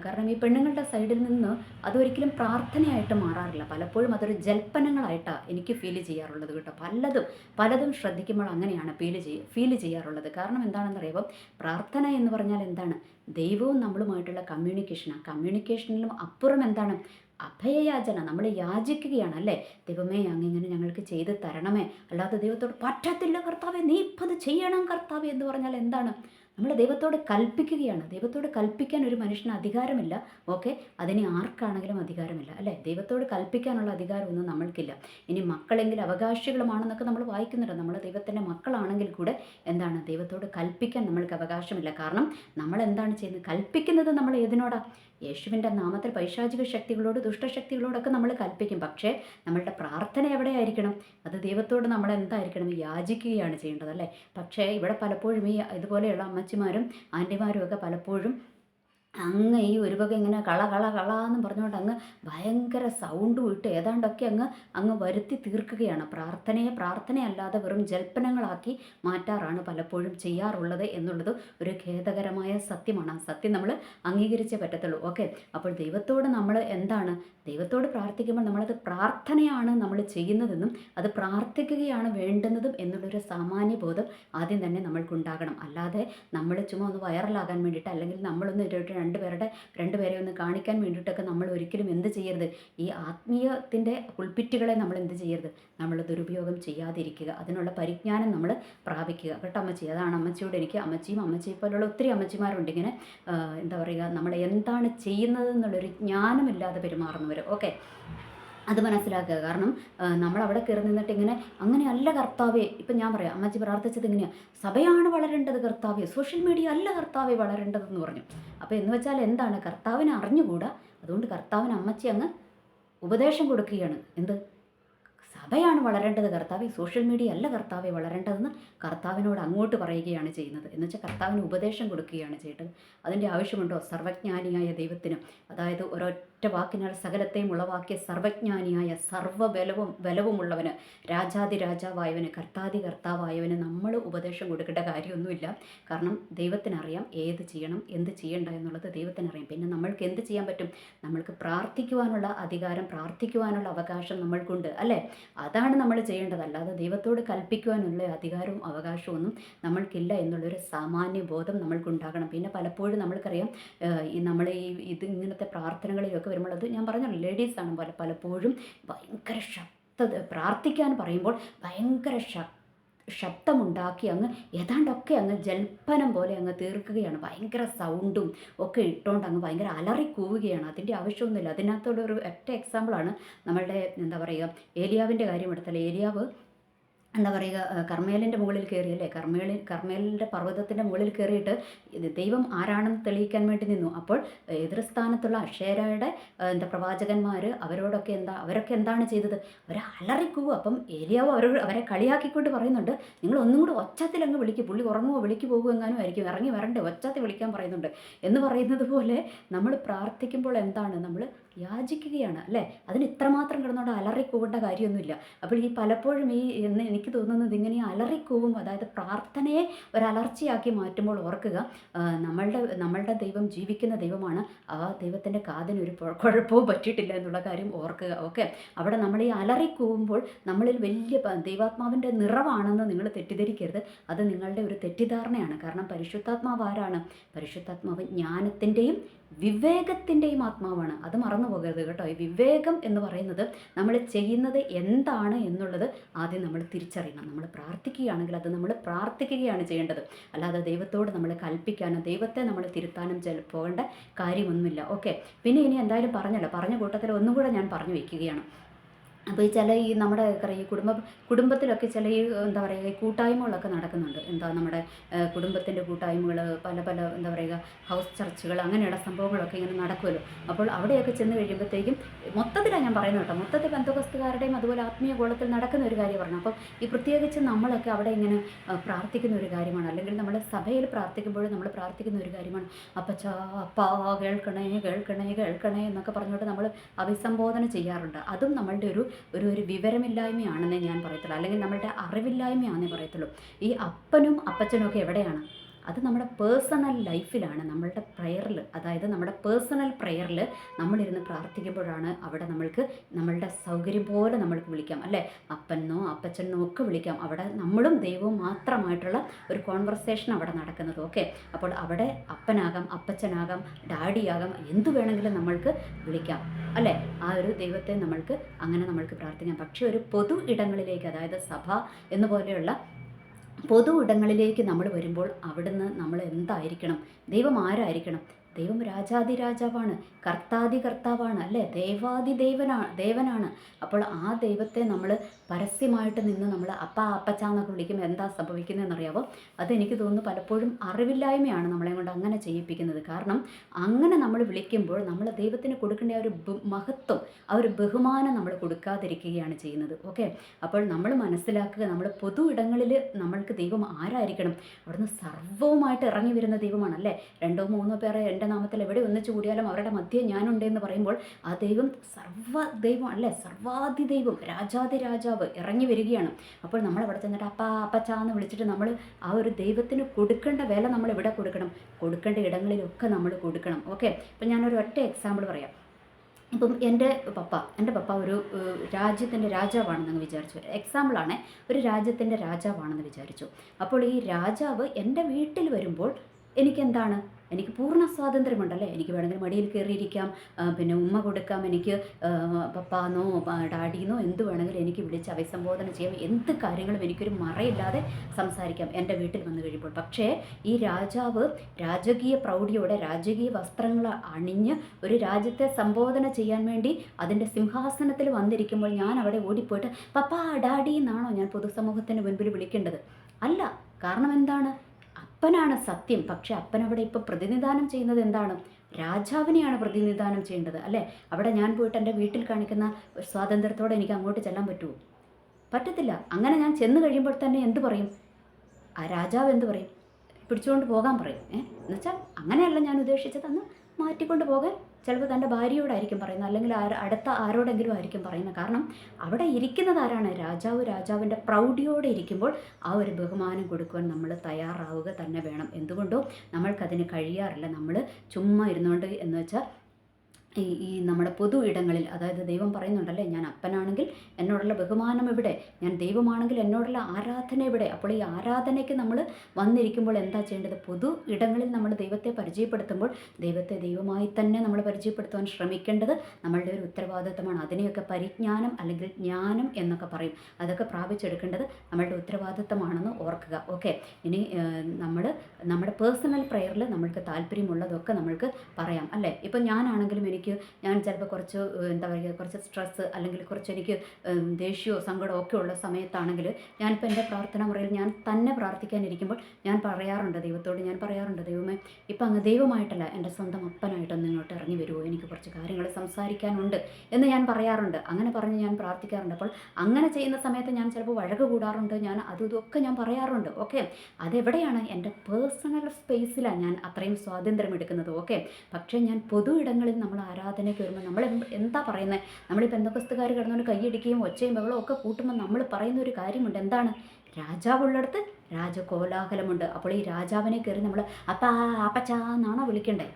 കാരണം ഈ പെണ്ണുങ്ങളുടെ സൈഡിൽ നിന്ന് അതൊരിക്കലും പ്രാർത്ഥനയായിട്ട് മാറാറില്ല. പലപ്പോഴും അതൊരു ജൽപ്പനങ്ങളായിട്ടാണ് എനിക്ക് ഫീൽ ചെയ്യാറുള്ളത് കേട്ടോ. പലതും പലതും ശ്രദ്ധിക്കുമ്പോൾ അങ്ങനെയാണ് ഫീൽ ചെയ്യ ഫീൽ ചെയ്യാറുള്ളത്. കാരണം എന്താണെന്നറിയുമ്പോൾ പ്രാർത്ഥന എന്ന് പറഞ്ഞാൽ എന്താണ്? ദൈവവും നമ്മളുമായിട്ടുള്ള കമ്മ്യൂണിക്കേഷനാണ് കമ്മ്യൂണിക്കേഷനിലും അപ്പുറം എന്താണ്? അഭയയാചന നമ്മൾ യാചിക്കുകയാണ് അല്ലേ? ദൈവമേ അങ്ങിങ്ങനെ ഞങ്ങൾക്ക് ചെയ്ത് തരണമേ. അല്ലാതെ ദൈവത്തോട് പറ്റത്തില്ല കർത്താവേ നീ ഇപ്പം അത് ചെയ്യണം കർത്താവേ എന്ന് പറഞ്ഞാൽ എന്താണ്? നമ്മൾ ദൈവത്തോട് കൽപ്പിക്കുകയാണ്. ദൈവത്തോട് കൽപ്പിക്കാൻ ഒരു മനുഷ്യന് അധികാരമില്ല. ഓക്കെ അതിന് ആർക്കാണെങ്കിലും അധികാരമില്ല. അല്ലേ? ദൈവത്തോട് കൽപ്പിക്കാനുള്ള അധികാരമൊന്നും നമ്മൾക്കില്ല. ഇനി മക്കളെങ്കിൽ അവകാശികളുമാണെന്നൊക്കെ നമ്മൾ വായിക്കുന്നുണ്ട്. നമ്മൾ ദൈവത്തിന്റെ മക്കളാണെങ്കിൽ കൂടെ എന്താണ്? ദൈവത്തോട് കൽപ്പിക്കാൻ നമ്മൾക്ക് അവകാശമില്ല. കാരണം നമ്മൾ എന്താണ് ചെയ്യുന്നത്? കൽപ്പിക്കുന്നത് നമ്മൾ ഏതിനോടാ? യേശുവിന്റെ നാമത്തിൽ പൈശാചിക ശക്തികളോട് ദുഷ്ടശക്തികളോടൊക്കെ നമ്മൾ കൽപ്പിക്കും. പക്ഷേ നമ്മളുടെ പ്രാർത്ഥന എവിടെയായിരിക്കണം? അത് ദൈവത്തോട് നമ്മൾ എന്തായിരിക്കണം? യാചിക്കുകയാണ് ചെയ്യേണ്ടത് അല്ലേ? പക്ഷേ ഇവിടെ പലപ്പോഴും ഈ ഇതുപോലെയുള്ള അമ്മച്ചിമാരും ആന്റിമാരും ഒക്കെ പലപ്പോഴും അങ്ങ് ഈ ഒരു വക ഇങ്ങനെ കള കള കള എന്ന് പറഞ്ഞുകൊണ്ട് അങ്ങ് ഭയങ്കര സൗണ്ടും ഇട്ട് ഏതാണ്ടൊക്കെ അങ്ങ് അങ്ങ് വരുത്തി തീർക്കുകയാണ്. പ്രാർത്ഥനയെ പ്രാർത്ഥനയല്ലാതെ വെറും ജൽപ്പനങ്ങളാക്കി മാറ്റാറാണ് പലപ്പോഴും ചെയ്യാറുള്ളത് എന്നുള്ളത് ഒരു ഖേദകരമായ സത്യമാണ്. ആ സത്യം നമ്മൾ അംഗീകരിച്ചേ പറ്റത്തുള്ളൂ. ഓക്കെ? അപ്പോൾ ദൈവത്തോട് നമ്മൾ എന്താണ്? ദൈവത്തോട് പ്രാർത്ഥിക്കുമ്പോൾ നമ്മളത് പ്രാർത്ഥനയാണ് നമ്മൾ ചെയ്യുന്നതെന്നും അത് പ്രാർത്ഥിക്കുകയാണ് വേണ്ടുന്നതും എന്നുള്ളൊരു സാമാന്യ ബോധം ആദ്യം തന്നെ നമ്മൾക്കുണ്ടാകണം. അല്ലാതെ നമ്മൾ ചുമ്മാ ഒന്ന് വൈറലാകാൻ വേണ്ടിയിട്ട് അല്ലെങ്കിൽ നമ്മളൊന്ന് ഒരു രണ്ടുപേരുടെ രണ്ടുപേരെ ഒന്ന് കാണിക്കാൻ വേണ്ടിയിട്ടൊക്കെ നമ്മൾ ഒരിക്കലും എന്ത് ചെയ്യരുത്. ഈ ആത്മീയത്തിന്റെ ഉൾപ്പിറ്റുകളെ നമ്മൾ എന്ത് ചെയ്യരുത്? നമ്മൾ ദുരുപയോഗം ചെയ്യാതിരിക്കുക. അതിനുള്ള പരിജ്ഞാനം നമ്മൾ പ്രാപിക്കുക. കേട്ടോ അമ്മച്ചി? അതാണ് അമ്മച്ചിയോട് എനിക്ക് അമ്മച്ചിയും അമ്മച്ചിയെ പോലുള്ള ഒത്തിരി അമ്മച്ചിമാരുണ്ട് ഇങ്ങനെ എന്താ പറയുക നമ്മൾ എന്താണ് ചെയ്യുന്നത് എന്നുള്ളൊരു ജ്ഞാനമില്ലാതെ പെരുമാറുന്നവർ ഓക്കെ. അത് മനസ്സിലാക്കുക. കാരണം നമ്മൾ അവിടെ കയറി നിന്നിട്ട് ഇങ്ങനെ അങ്ങനെയല്ല കർത്താവേ. ഇപ്പം ഞാൻ പറയാം അമ്മച്ചി പ്രാർത്ഥിച്ചത് ഇങ്ങനെയാണ് സഭയാണ് വളരേണ്ടത് കർത്താവേ. സോഷ്യൽ മീഡിയ അല്ല കർത്താവേ വളരേണ്ടതെന്ന് പറഞ്ഞു. അപ്പോൾ എന്ന് വെച്ചാൽ എന്താണ്? കർത്താവിനെ അറിഞ്ഞുകൂടാ. അതുകൊണ്ട് കർത്താവിന് അമ്മച്ചി അങ്ങ് ഉപദേശം കൊടുക്കുകയാണ്. എന്ത്? സഭയാണ് വളരേണ്ടത്. കർത്താവെ സോഷ്യൽ മീഡിയ അല്ല കർത്താവെ വളരേണ്ടതെന്ന് കർത്താവിനോട് അങ്ങോട്ട് പറയുകയാണ് ചെയ്യുന്നത്. എന്ന് വെച്ചാൽ കർത്താവിന് ഉപദേശം കൊടുക്കുകയാണ് ചെയ്യേണ്ടത്. അതിന്റെ ആവശ്യമുണ്ടോ? സർവജ്ഞാനിയായ ദൈവത്തിന്. അതായത് ഒരൊറ്റ വാക്കിനാൽ സകലത്തെയും ഉളവാക്കിയ സർവജ്ഞാനിയായ സർവബലവും ബലവുമുള്ളവന് രാജാതി രാജാവായവന് കർത്താതി കർത്താവായവന് നമ്മൾ ഉപദേശം കൊടുക്കേണ്ട കാര്യമൊന്നുമില്ല. കാരണം ദൈവത്തിനറിയാം ഏത് ചെയ്യണം എന്ത് ചെയ്യണ്ട എന്നുള്ളത് ദൈവത്തിനറിയാം. പിന്നെ നമ്മൾക്ക് എന്ത് ചെയ്യാൻ പറ്റും? നമ്മൾക്ക് പ്രാർത്ഥിക്കുവാനുള്ള അധികാരം പ്രാർത്ഥിക്കുവാനുള്ള അവകാശം നമ്മൾക്കുണ്ട് അല്ലേ? അതാണ് നമ്മൾ ചെയ്യേണ്ടത്. അല്ലാതെ ദൈവത്തോട് കൽപ്പിക്കുവാനുള്ള അധികാരവും അവകാശവും ഒന്നും നമ്മൾക്കില്ല എന്നുള്ളൊരു സാമാന്യ ബോധം നമ്മൾക്കുണ്ടാകണം. പിന്നെ പലപ്പോഴും നമ്മൾക്കറിയാം നമ്മൾ ഈ ഇത് ഇങ്ങനത്തെ പ്രാർത്ഥനകളിലൊക്കെ വരുമ്പോൾ അത് ഞാൻ പറഞ്ഞല്ലോ ലേഡീസാണ് പല പലപ്പോഴും ഭയങ്കര ശക്തത പ്രാർത്ഥിക്കാൻ പറയുമ്പോൾ ഭയങ്കര ശക്തി ശബ്ദമുണ്ടാക്കി അങ്ങ് ഏതാണ്ടൊക്കെ അങ്ങ് ജൽപ്പനം പോലെ അങ്ങ് തീർക്കുകയാണ്. ഭയങ്കര സൗണ്ടും ഒക്കെ ഇട്ടുകൊണ്ട് അങ്ങ് ഭയങ്കര അലറി കൂവുകയാണ് അതിന്റെ ആവശ്യമൊന്നുമില്ല. അതിനകത്തുള്ള ഒരു ഒറ്റ എക്സാമ്പിളാണ് നമ്മളുടെ എന്താ പറയുക ഏലിയാവിന്റെ കാര്യം എടുത്താൽ ഏലിയാവ് എന്താ പറയുക കർമ്മേലിന്റെ മുകളിൽ കയറി അല്ലേ? കർമ്മേലിൽ കർമ്മേലിന്റെ പർവതത്തിന്റെ മുകളിൽ കയറിയിട്ട് ദൈവം ആരാണെന്ന് തെളിയിക്കാൻ വേണ്ടി നിന്നു. അപ്പോൾ എതിർസ്ഥാനത്തുള്ള അക്ഷേരയുടെ എന്താ പ്രവാചകന്മാർ അവരോടൊക്കെ എന്താ അവരൊക്കെ എന്താണ് ചെയ്തത്? അവർ അലറിക്കൂ. അപ്പം ഏലിയാവ് അവരോട് അവരെ കളിയാക്കിക്കൊണ്ട് പറയുന്നുണ്ട് നിങ്ങൾ ഒന്നും കൂടി ഒച്ചത്തിൽ അങ്ങ് വിളിക്കും. പുള്ളി ഉറങ്ങുമോ വിളിക്ക് പോകുമോ എങ്ങാനും ആയിരിക്കും. ഇറങ്ങി വരണ്ടേ? ഒച്ചത്തിൽ വിളിക്കാൻ പറയുന്നുണ്ട്. എന്ന് പറയുന്നത് പോലെ നമ്മൾ പ്രാർത്ഥിക്കുമ്പോൾ എന്താണ്? നമ്മൾ യാചിക്കുകയാണ് അല്ലേ? അതിന് ഇത്രമാത്രം കിടന്നുകൊണ്ട് അലറിക്കൂവേണ്ട കാര്യമൊന്നുമില്ല. അപ്പോൾ ഈ പലപ്പോഴും ഈ എന്ന് എനിക്ക് തോന്നുന്നത് ഇങ്ങനെ അലറിക്കൂവും അതായത് പ്രാർത്ഥനയെ ഒരു അലർച്ചയാക്കി മാറ്റുമ്പോൾ ഓർക്കുക നമ്മളുടെ നമ്മളുടെ ദൈവം ജീവിക്കുന്ന ദൈവമാണ്. ആ ദൈവത്തിന്റെ കാതിന് ഒരു കുഴപ്പവും പറ്റിയിട്ടില്ല എന്നുള്ള കാര്യം ഓർക്കുക ഓക്കെ? അവിടെ നമ്മൾ ഈ അലറിക്കൂവുമ്പോൾ നമ്മളിൽ വലിയ ദൈവാത്മാവിന്റെ നിറവാണെന്ന് നിങ്ങൾ തെറ്റിദ്ധരിക്കരുത്. അത് നിങ്ങളുടെ ഒരു തെറ്റിദ്ധാരണയാണ്. കാരണം പരിശുദ്ധാത്മാവ് ആരാണ്? പരിശുദ്ധാത്മാവ് ജ്ഞാനത്തിന്റെയും വിവേകത്തിന്റെയും ആത്മാവാണ്. അത് മറന്നു പോകരുത് കേട്ടോ. ഈ വിവേകം എന്ന് പറയുന്നത് നമ്മൾ ചെയ്യുന്നത് എന്താണ് എന്നുള്ളത് ആദ്യം നമ്മൾ തിരിച്ചറിയണം. നമ്മൾ പ്രാർത്ഥിക്കുകയാണെങ്കിൽ അത് നമ്മൾ പ്രാർത്ഥിക്കുകയാണ് ചെയ്യേണ്ടത്. അല്ലാതെ ദൈവത്തോട് നമ്മൾ കൽപ്പിക്കാനോ ദൈവത്തെ നമ്മൾ തിരുത്താനും ചെല പോകേണ്ട കാര്യമൊന്നുമില്ല. ഓക്കെ. പിന്നെ ഇനി എന്തായാലും പറഞ്ഞല്ലോ. പറഞ്ഞ കൂട്ടത്തിൽ ഒന്നും കൂടെ ഞാൻ പറഞ്ഞു വയ്ക്കുകയാണ്. അപ്പോൾ ഈ ചില ഈ നമ്മുടെ ഈ കുടുംബ കുടുംബത്തിലൊക്കെ ചില ഈ എന്താ പറയുക ഈ കൂട്ടായ്മകളൊക്കെ നടക്കുന്നുണ്ട്. എന്താ നമ്മുടെ കുടുംബത്തിന്റെ കൂട്ടായ്മകൾ പല പല എന്താ പറയുക ഹൗസ് ചർച്ചുകൾ അങ്ങനെയുള്ള സംഭവങ്ങളൊക്കെ ഇങ്ങനെ നടക്കുമല്ലോ. അപ്പോൾ അവിടെയൊക്കെ ചെന്ന് കഴിയുമ്പോഴത്തേക്കും മൊത്തത്തിലാണ് ഞാൻ പറയുന്നത് കേട്ടോ. മൊത്തത്തിൽ ബന്ധുവസ്തുകാരുടെയും അതുപോലെ ആത്മീയ കോളത്തിൽ നടക്കുന്ന ഒരു കാര്യം പറഞ്ഞു അപ്പോൾ ഈ പ്രത്യേകിച്ച് നമ്മളൊക്കെ അവിടെ ഇങ്ങനെ പ്രാർത്ഥിക്കുന്ന ഒരു കാര്യമാണ്. അല്ലെങ്കിൽ നമ്മൾ സഭയിൽ പ്രാർത്ഥിക്കുമ്പോൾ നമ്മൾ പ്രാർത്ഥിക്കുന്ന ഒരു കാര്യമാണ്. അപ്പച്ച അപ്പാ കേൾക്കണേ കേൾക്കണേ കേൾക്കണേ എന്നൊക്കെ പറഞ്ഞുകൊണ്ട് നമ്മൾ അഭിസംബോധന ചെയ്യാറുണ്ട്. അതും നമ്മളുടെ ഒരു ഒരു ഒരു വിവരമില്ലായ്മയാണെന്നേ ഞാൻ പറയത്തുള്ളൂ. അല്ലെങ്കിൽ നമ്മളുടെ അറിവില്ലായ്മയാണെന്നേ പറയത്തുള്ളൂ. ഈ അപ്പനും അപ്പച്ചനും ഒക്കെ എവിടെയാണ്? അത് നമ്മുടെ പേഴ്സണൽ ലൈഫിലാണ്. നമ്മളുടെ പ്രയറിൽ അതായത് നമ്മുടെ പേഴ്സണൽ പ്രയറിൽ നമ്മളിരുന്ന് പ്രാർത്ഥിക്കുമ്പോഴാണ് അവിടെ നമ്മൾക്ക് നമ്മളുടെ സൗകര്യം പോലെ നമ്മൾക്ക് വിളിക്കാം അല്ലേ? അപ്പനോ അപ്പച്ചനോ ഒക്കെ വിളിക്കാം. അവിടെ നമ്മളും ദൈവവും മാത്രമായിട്ടുള്ള ഒരു കോൺവെർസേഷൻ അവിടെ നടക്കുന്നത് ഓക്കെ അപ്പോൾ അവിടെ അപ്പനാകാം അപ്പച്ചനാകാം ഡാഡിയാകാം എന്തു വേണമെങ്കിലും നമ്മൾക്ക് വിളിക്കാം. അല്ലേ? ആ ഒരു ദൈവത്തെ നമ്മൾക്ക് അങ്ങനെ നമ്മൾക്ക് പ്രാർത്ഥിക്കാം. പക്ഷേ ഒരു പൊതു ഇടങ്ങളിലേക്ക് അതായത് സഭ എന്നുപോലെയുള്ള പൊതു ഇടങ്ങളിലേക്ക് നമ്മൾ വരുമ്പോൾ അവിടുന്ന് നമ്മൾ എന്തായിരിക്കണം? ദൈവം ആരായിരിക്കണം? ദൈവം രാജാതി രാജാവാണ് കർത്താതി കർത്താവാണ് അല്ലേ? ദേവാതി ദേവനാണ്. ദേവനാണ് അപ്പോൾ ആ ദൈവത്തെ നമ്മൾ പരസ്യമായിട്ട് നിന്ന് നമ്മൾ അപ്പ അപ്പച്ച എന്നൊക്കെ വിളിക്കുമ്പോൾ എന്താ സംഭവിക്കുന്നതെന്നറിയാവോ? അതെനിക്ക് തോന്നുന്നു പലപ്പോഴും അറിവില്ലായ്മയാണ് നമ്മളെ കൊണ്ട് അങ്ങനെ ചെയ്യിപ്പിക്കുന്നത്. കാരണം അങ്ങനെ നമ്മൾ വിളിക്കുമ്പോൾ നമ്മൾ ദൈവത്തിന് കൊടുക്കേണ്ട ആ ഒരു മഹത്വം ആ ഒരു ബഹുമാനം നമ്മൾ കൊടുക്കാതിരിക്കുകയാണ് ചെയ്യുന്നത്. ഓക്കെ? അപ്പോൾ നമ്മൾ മനസ്സിലാക്കുക നമ്മൾ പൊതു ഇടങ്ങളിൽ നമ്മൾക്ക് ദൈവം ആരായിരിക്കണം? അവിടുന്ന് സർവവുമായിട്ട് ഇറങ്ങി വരുന്ന ദൈവമാണ് അല്ലേ? രണ്ടോ മൂന്നോ പേരെ എന്റെ നാമത്തിൽ എവിടെ ഒന്നിച്ചു കൂടിയാലും അവരുടെ മധ്യേ ഞാനുണ്ട് എന്ന് പറയുമ്പോൾ ആ ദൈവം സർവ ദൈവം അല്ലേ? സർവാധി ദൈവം രാജാതി രാജാവ് ഇറങ്ങി വരികയാണ്. അപ്പോൾ നമ്മൾ അവിടെ ചെന്നിട്ട് അപ്പ അപ്പച്ചാ എന്ന് വിളിച്ചിട്ട് നമ്മൾ ആ ഒരു ദൈവത്തിന് കൊടുക്കേണ്ട വില നമ്മൾ ഇവിടെ കൊടുക്കണം. കൊടുക്കേണ്ട ഇടങ്ങളിലൊക്കെ നമ്മൾ കൊടുക്കണം. ഓക്കെ? അപ്പം ഞാനൊരു ഒറ്റ എക്സാമ്പിൾ പറയാം. ഇപ്പം എന്റെ പപ്പ എന്റെ പപ്പ ഒരു രാജ്യത്തിന്റെ രാജാവാണെന്ന് വിചാരിച്ചു. എക്സാമ്പിളാണ് ഒരു രാജ്യത്തിന്റെ രാജാവാണെന്ന് വിചാരിച്ചു. അപ്പോൾ ഈ രാജാവ് എന്റെ വീട്ടിൽ വരുമ്പോൾ എനിക്കെന്താണ്? എനിക്ക് പൂർണ സ്വാതന്ത്ര്യമുണ്ടല്ലേ? എനിക്ക് വേണമെങ്കിൽ മടിയിൽ കയറിയിരിക്കാം. പിന്നെ ഉമ്മ കൊടുക്കാം. എനിക്ക് പപ്പാന്നോ ഡാഡിന്നോ എന്ത് വേണമെങ്കിലും എനിക്ക് വിളിച്ച് അഭിസംബോധന ചെയ്യാം. എന്ത് കാര്യങ്ങളും എനിക്കൊരു മറയില്ലാതെ സംസാരിക്കാം. എന്റെ വീട്ടിൽ വന്നു കഴിയുമ്പോൾ. പക്ഷേ ഈ രാജാവ് രാജകീയ പ്രൗഢിയോടെ രാജകീയ വസ്ത്രങ്ങൾ അണിഞ്ഞ് ഒരു രാജ്യത്തെ സംബോധന ചെയ്യാൻ വേണ്ടി അതിന്റെ സിംഹാസനത്തിൽ വന്നിരിക്കുമ്പോൾ ഞാൻ അവിടെ ഓടിപ്പോയിട്ട് പപ്പാ ഡാഡി എന്നാണോ ഞാൻ പൊതുസമൂഹത്തിന് മുൻപിൽ വിളിക്കേണ്ടത്? അല്ല. കാരണം എന്താണ്? അപ്പനാണ് സത്യം. പക്ഷെ അപ്പൻ അവിടെ ഇപ്പോൾ പ്രതിനിധാനം ചെയ്യുന്നത് എന്താണ്? രാജാവിനെയാണ് പ്രതിനിധാനം ചെയ്യേണ്ടത് അല്ലേ? അവിടെ ഞാൻ പോയിട്ട് എന്റെ വീട്ടിൽ കാണിക്കുന്ന സ്വാതന്ത്ര്യത്തോടെ എനിക്ക് അങ്ങോട്ട് ചെല്ലാൻ പറ്റുമോ? പറ്റത്തില്ല. അങ്ങനെ ഞാൻ ചെന്ന് കഴിയുമ്പോൾ തന്നെ എന്ത് പറയും? ആ രാജാവ് എന്ത് പറയും? പിടിച്ചുകൊണ്ട് പോകാൻ പറയും. ഏഹ് എന്നുവെച്ചാൽ അങ്ങനെയല്ല ഞാൻ ഉദ്ദേശിച്ചത്. അന്ന് മാറ്റിക്കൊണ്ട് പോകാൻ ചിലപ്പോൾ തന്റെ ഭാര്യയോടായിരിക്കും പറയുന്നത് അല്ലെങ്കിൽ അടുത്ത ആരോടെങ്കിലും ആയിരിക്കും പറയുന്നത്. കാരണം അവിടെ ഇരിക്കുന്നത് ആരാണ്? രാജാവ്. രാജാവിന്റെ പ്രൗഢിയോടെ ഇരിക്കുമ്പോൾ ആ ഒരു ബഹുമാനം കൊടുക്കുവാൻ നമ്മൾ തയ്യാറാവുക തന്നെ വേണം. എന്തുകൊണ്ടോ നമ്മൾക്കതിന് കഴിയാറില്ല. നമ്മൾ ചുമ്മാ ഇരുന്നുകൊണ്ട് എന്ന് വെച്ചാൽ ഈ ഈ നമ്മുടെ പൊതു ഇടങ്ങളിൽ അതായത് ദൈവം പറയുന്നുണ്ടല്ലേ ഞാൻ അപ്പനാണെങ്കിൽ എന്നോടുള്ള ബഹുമാനം എവിടെ? ഞാൻ ദൈവമാണെങ്കിൽ എന്നോടുള്ള ആരാധന എവിടെ? അപ്പോൾ ഈ ആരാധനയ്ക്ക് നമ്മൾ വന്നിരിക്കുമ്പോൾ എന്താ ചെയ്യേണ്ടത്? പൊതു ഇടങ്ങളിൽ നമ്മൾ ദൈവത്തെ പരിചയപ്പെടുത്തുമ്പോൾ ദൈവത്തെ ദൈവമായി തന്നെ നമ്മൾ പരിചയപ്പെടുത്തുവാൻ ശ്രമിക്കേണ്ടത് നമ്മളുടെ ഒരു ഉത്തരവാദിത്തമാണ്. അതിനെയൊക്കെ പരിജ്ഞാനം അല്ലെങ്കിൽ ജ്ഞാനം എന്നൊക്കെ പറയും. അതൊക്കെ പ്രാപിച്ചെടുക്കേണ്ടത് നമ്മളുടെ ഉത്തരവാദിത്തമാണെന്ന് ഓർക്കുക. ഓക്കെ. ഇനി നമ്മൾ നമ്മുടെ പേഴ്സണൽ പ്രെയറിൽ നമ്മൾക്ക് താല്പര്യമുള്ളതൊക്കെ നമ്മൾക്ക് പറയാം അല്ലേ? ഇപ്പം ഞാനാണെങ്കിലും എനിക്ക് എനിക്ക് ഞാൻ ചിലപ്പോൾ കുറച്ച് എന്താ പറയുക കുറച്ച് സ്ട്രെസ്സ് അല്ലെങ്കിൽ കുറച്ച് എനിക്ക് ദേഷ്യമോ സങ്കടമോ ഒക്കെ ഉള്ള സമയത്താണെങ്കിൽ ഞാനിപ്പോൾ എന്റെ പ്രാർത്ഥന മുറിയിൽ ഞാൻ തന്നെ പ്രാർത്ഥിക്കാനിരിക്കുമ്പോൾ ഞാൻ പറയാറുണ്ട് ദൈവത്തോട് ഞാൻ പറയാറുണ്ട് ദൈവമേ ഇപ്പം അങ്ങ് ദൈവമായിട്ടല്ല എന്റെ സ്വന്തം അപ്പനായിട്ടൊന്ന് ഇങ്ങോട്ട് ഇറങ്ങി വരുമോ എനിക്ക് കുറച്ച് കാര്യങ്ങൾ സംസാരിക്കാനുണ്ട് എന്ന് ഞാൻ പറയാറുണ്ട്. അങ്ങനെ പറഞ്ഞ് ഞാൻ പ്രാർത്ഥിക്കാറുണ്ട്. അപ്പോൾ അങ്ങനെ ചെയ്യുന്ന സമയത്ത് ഞാൻ ചിലപ്പോൾ വഴക്ക് കൂടാറുണ്ട്. ഞാൻ അതും ഇതൊക്കെ ഞാൻ പറയാറുണ്ട്. ഓക്കെ? അതെവിടെയാണ് എന്റെ പേഴ്സണൽ സ്പേസിലാണ് ഞാൻ അത്രയും സ്വാതന്ത്ര്യം എടുക്കുന്നത്? ഓക്കെ? പക്ഷേ ഞാൻ പൊതു ഇടങ്ങളിൽ നമ്മൾ ആരാധനയ്ക്ക് വരുമ്പോൾ നമ്മൾ എന്താ പറയുന്നത് നമ്മളിപ്പോൾ എന്തൊക്കെസ്തുകാർ കിടന്നുകൊണ്ട് കൈയടിക്കുകയും ഒച്ചയും ബഹളവും ഒക്കെ കൂട്ടുമ്പോൾ നമ്മൾ പറയുന്ന ഒരു കാര്യമുണ്ട്. എന്താണ്? രാജാവ് രാജാവുള്ളിടത്ത് രാജകോലാഹലമുണ്ട്. അപ്പോൾ ഈ രാജാവിനെ കയറി നമ്മൾ അപ്പാ അപ്പച്ചാ എന്നാണോ വിളിക്കണ്ടേ?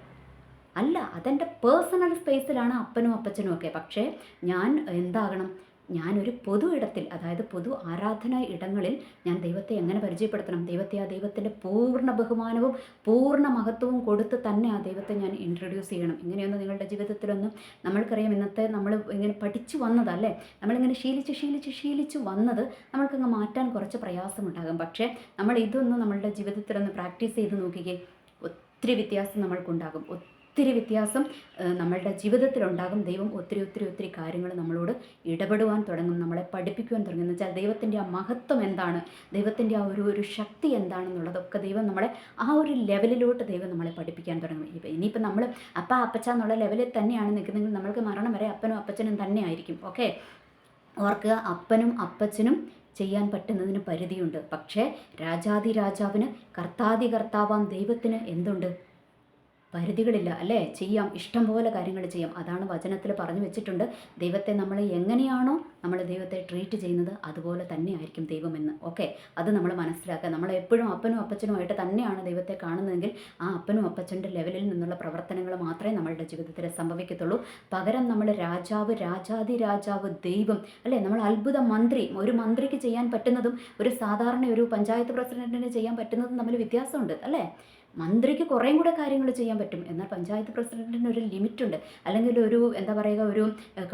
അല്ല അതെന്റെ പേഴ്സണൽ സ്പേസിലാണ് അപ്പനും അപ്പച്ചനും ഒക്കെ. പക്ഷേ ഞാൻ എന്താകണം? ഞാനൊരു പൊതു ഇടത്തിൽ അതായത് പൊതു ആരാധന ഇടങ്ങളിൽ ഞാൻ ദൈവത്തെ എങ്ങനെ പരിചയപ്പെടുത്തണം? ദൈവത്തെ ആ ദൈവത്തിന്റെ പൂർണ ബഹുമാനവും പൂർണ മഹത്വവും കൊടുത്ത് തന്നെ ആ ദൈവത്തെ ഞാൻ ഇൻട്രൊഡ്യൂസ് ചെയ്യണം. ഇങ്ങനെയൊന്നും നിങ്ങളുടെ ജീവിതത്തിലൊന്നും നമ്മൾക്കറിയാം ഇന്നത്തെ നമ്മൾ ഇങ്ങനെ പഠിച്ചു വന്നതല്ലേ? നമ്മളിങ്ങനെ ശീലിച്ച് ശീലിച്ച് ശീലിച്ച് വന്നത് നമ്മൾക്കങ്ങ് മാറ്റാൻ കുറച്ച് പ്രയാസമുണ്ടാകും. പക്ഷേ നമ്മൾ ഇതൊന്നും നമ്മളുടെ ജീവിതത്തിലൊന്ന് പ്രാക്ടീസ് ചെയ്ത് നോക്കിക്കേ ഒത്തിരി വ്യത്യാസം നമ്മൾക്കുണ്ടാകും. ഒത്തിരി വ്യത്യാസം നമ്മളുടെ ജീവിതത്തിലുണ്ടാകും. ദൈവം ഒത്തിരി ഒത്തിരി ഒത്തിരി കാര്യങ്ങൾ നമ്മളോട് ഇടപെടുവാൻ തുടങ്ങും നമ്മളെ പഠിപ്പിക്കുവാൻ തുടങ്ങും. എന്ന് വെച്ചാൽ ദൈവത്തിന്റെ ആ മഹത്വം എന്താണ്? ദൈവത്തിന്റെ ആ ഒരു ഒരു ശക്തി എന്താണെന്നുള്ളതൊക്കെ ദൈവം നമ്മളെ ആ ഒരു ലെവലിലോട്ട് ദൈവം നമ്മളെ പഠിപ്പിക്കാൻ തുടങ്ങും. ഇപ്പം ഇനിയിപ്പോൾ നമ്മൾ അപ്പ അപ്പച്ച എന്നുള്ള ലെവലിൽ തന്നെയാണ് നിൽക്കുന്നതെങ്കിൽ നമ്മൾക്ക് മരണം വരെ അപ്പനും അപ്പച്ചനും തന്നെ ആയിരിക്കും. ഓക്കെ? ഓർക്കുക അപ്പനും അപ്പച്ചനും ചെയ്യാൻ പറ്റുന്നതിന് പരിധിയുണ്ട്. പക്ഷേ രാജാതി രാജാവിന് കർത്താതി കർത്താവാം ദൈവത്തിന് എന്തുണ്ട്? പരിധികളില്ല അല്ലേ? ചെയ്യാം ഇഷ്ടം പോലെ കാര്യങ്ങൾ ചെയ്യാം. അതാണ് വചനത്തിൽ പറഞ്ഞു വെച്ചിട്ടുണ്ട്. ദൈവത്തെ നമ്മൾ എങ്ങനെയാണോ നമ്മൾ ദൈവത്തെ ട്രീറ്റ് ചെയ്യുന്നത് അതുപോലെ തന്നെ ആയിരിക്കും ദൈവമെന്ന് ഓക്കെ അത് നമ്മൾ മനസ്സിലാക്കുക. നമ്മൾ എപ്പോഴും അപ്പനും അപ്പച്ചനുമായിട്ട് തന്നെയാണ് ദൈവത്തെ കാണുന്നതെങ്കിൽ ആ അപ്പനും അപ്പച്ചന്റെ ലെവലിൽ നിന്നുള്ള പ്രവർത്തനങ്ങൾ മാത്രമേ നമ്മളുടെ ജീവിതത്തിൽ സംഭവിക്കത്തുള്ളൂ. പകരം നമ്മൾ രാജാവ് രാജാതി രാജാവ് ദൈവം അല്ലേ? നമ്മൾ അത്ഭുത മന്ത്രി ഒരു മന്ത്രിക്ക് ചെയ്യാൻ പറ്റുന്നതും ഒരു സാധാരണ ഒരു പഞ്ചായത്ത് പ്രസിഡന്റിന് ചെയ്യാൻ പറ്റുന്നതും തമ്മിൽ വ്യത്യാസമുണ്ട് അല്ലേ? മന്ത്രിക്ക് കുറേയും കൂടെ കാര്യങ്ങൾ ചെയ്യാൻ പറ്റും. എന്നാൽ പഞ്ചായത്ത് പ്രസിഡന്റിന് ഒരു ലിമിറ്റുണ്ട്. അല്ലെങ്കിൽ ഒരു എന്താ പറയുക ഒരു